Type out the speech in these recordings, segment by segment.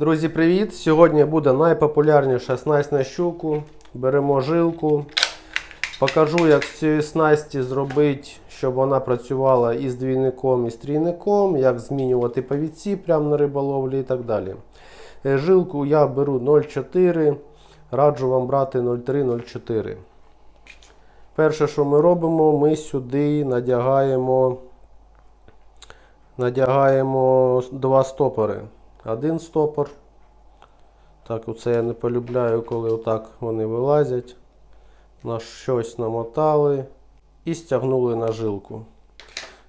Друзі, привіт! Сьогодні буде найпопулярніша снасть на щуку. Беремо жилку. Покажу, як з цієї снасті зробити, щоб вона працювала і з двійником, і з трійником, як змінювати повідці прямо на риболовлі і так далі. Е, Жилку я беру 0,4, раджу вам брати 0,3-0,4. Перше, що ми робимо, ми сюди надягаємо, надягаємо два стопори. Один стопор. Так, оце я не полюбляю, коли отак вони вилазять. На щось намотали і стягнули на жилку.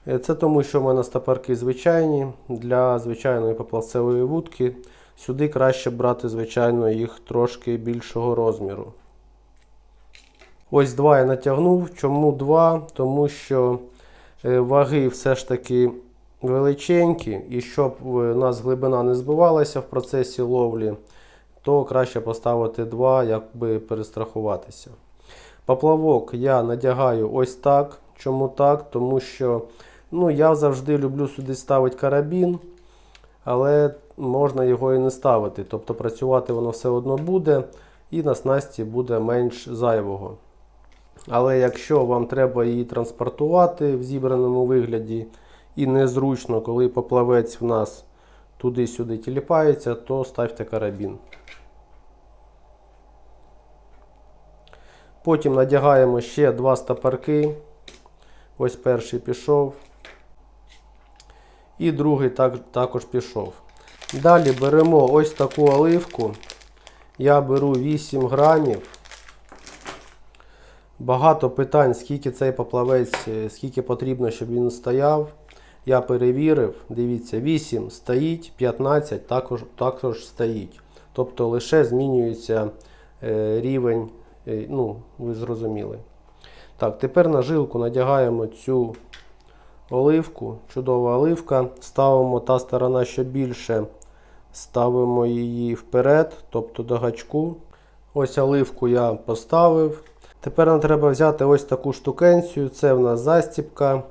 Е, Це тому, що в мене стопорки звичайні. Для звичайної поплавцевої вудки. Сюди краще брати, звичайно, їх трошки більшого розміру. Ось два я натягнув. Чому два? Тому що е, ваги все ж таки величенькі, і щоб е, у нас глибина не збивалася в процесі ловлі, то краще поставити два, якби перестрахуватися. Поплавок я надягаю ось так. Чому так? Тому що ну, я завжди люблю сюди ставити карабін, але можна його і не ставити. Тобто працювати воно все одно буде, і на снасті буде менш зайвого. Але якщо вам треба її транспортувати в зібраному вигляді і незручно, коли поплавець в нас туди-сюди тіліпається, то ставте карабін. Потім надягаємо ще два стопорки. Ось перший пішов. І другий так, також пішов. Далі беремо ось таку оливку. Я беру 8 грамів. Багато питань, скільки цей поплавець, е, скільки потрібно, щоб він стояв. Я перевірив, дивіться, 8 стоїть, 15 також, також стоїть. Тобто лише змінюється е, рівень, е, ну, ви зрозуміли. Так, тепер на жилку надягаємо цю оливку, чудова оливка. Ставимо та сторона, що більше, ставимо її вперед, тобто до гачку. Ось оливку я поставив. Тепер нам треба взяти ось таку штукенцію, це в нас застіпка.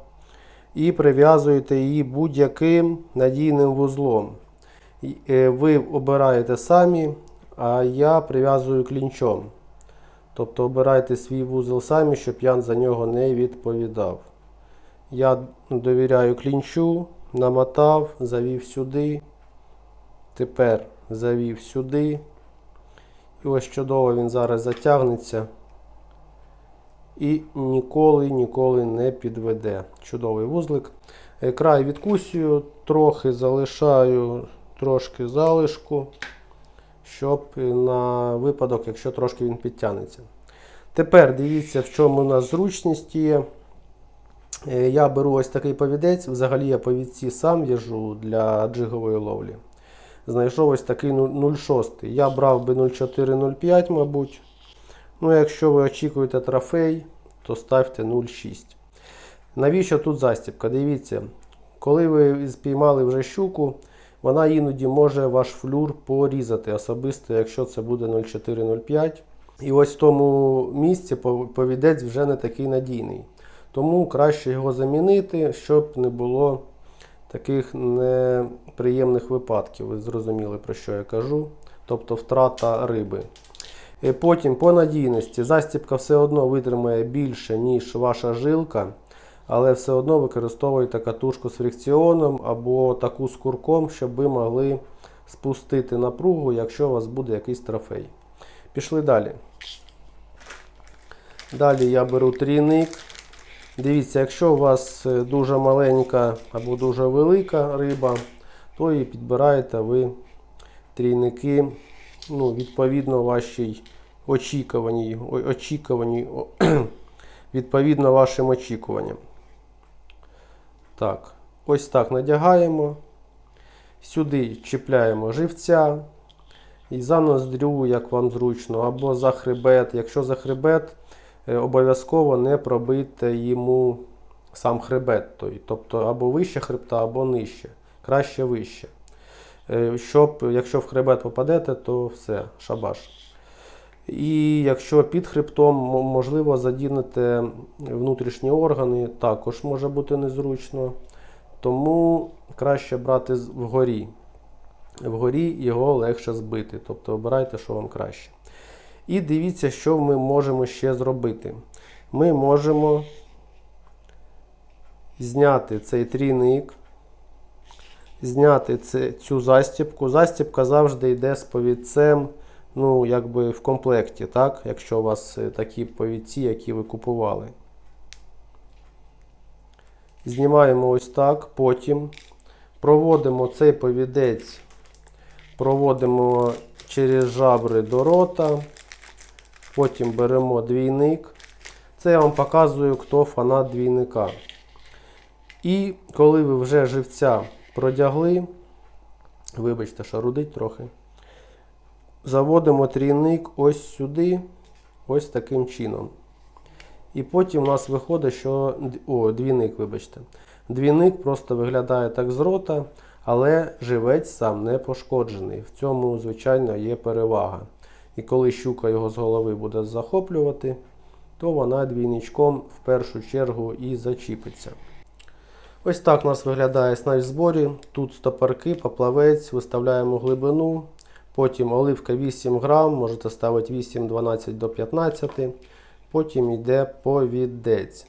І прив'язуєте її будь-яким надійним вузлом. Е, Ви обираєте самі, а я прив'язую клінчом. Тобто обирайте свій вузол самі, щоб я за нього не відповідав. Я довіряю клінчу, намотав, завів сюди. Тепер завів сюди. І ось чудово він зараз затягнеться. І ніколи ніколи не підведе. Чудовий вузлик. Край відкусюю, трохи залишаю трошки залишку, щоб на випадок, якщо трошки він підтягнеться. Тепер дивіться, в чому у нас зручність є. Е, Я беру ось такий повідець. Взагалі я повідці сам в'яжу для джигової ловлі. Знайшов ось такий 0,6. Я брав би 0,4-0,5, мабуть. Ну, якщо ви очікуєте трофей, то ставте 0,6. Навіщо тут застібка? Дивіться, коли ви спіймали вже щуку, вона іноді може ваш флюр порізати, особисто, якщо це буде 0,4-0,5. І ось в тому місці повідець вже не такий надійний. Тому краще його замінити, щоб не було таких неприємних випадків. Ви зрозуміли, про що я кажу. Тобто втрата риби. Потім по надійності застібка все одно витримає більше, ніж ваша жилка, але все одно використовуйте катушку з фрикціоном або таку з курком, щоб ви могли спустити напругу, якщо у вас буде якийсь трофей. Пішли далі. Далі я беру трійник. Дивіться, якщо у вас е, дуже маленька або дуже велика риба, то і підбираєте ви трійники ну, відповідно вашій очікуваній, очікуваній, відповідно вашим очікуванням. Так, ось так надягаємо. Сюди чіпляємо живця. І за ноздрю, як вам зручно, або за хребет. Якщо за хребет, е, обов'язково не пробити йому сам хребет. той. Тобто або вище хребта, або нижче. Краще вище. Е, Щоб, якщо в хребет попадете, то все, шабаш. І якщо під хребтом, можливо, задінете внутрішні органи, також може бути незручно. Тому краще брати вгорі. вгорі його легше збити. Тобто обирайте, що вам краще. І дивіться, що ми можемо ще зробити. Ми можемо зняти цей трійник, зняти це, цю застібку. Застібка завжди йде з повідцем, ну, якби в комплекті, так? якщо у вас е, такі повідці, які ви купували. Знімаємо ось так, потім проводимо цей повідець, проводимо через жабри до рота, потім беремо двійник. Це я вам показую, хто фанат двійника. І коли ви вже живця продягли, вибачте, що рудить трохи, заводимо трійник ось сюди, ось таким чином. І потім у нас виходить, що о, двійник, вибачте. Двійник просто виглядає так з рота, але живець сам не пошкоджений. В цьому, звичайно, є перевага. І коли щука його з голови буде захоплювати, то вона двійничком в першу чергу і зачіпиться. Ось так у нас виглядає снасть в зборі. Тут стопорки, поплавець, виставляємо глибину. Потім оливка 8 грам, можете ставити 8, 12 до 15. Потім йде повідець.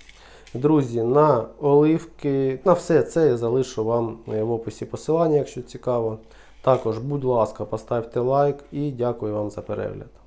Друзі, на оливки, на все це я залишу вам в описі посилання, якщо цікаво. Також, будь ласка, поставте лайк і дякую вам за перегляд.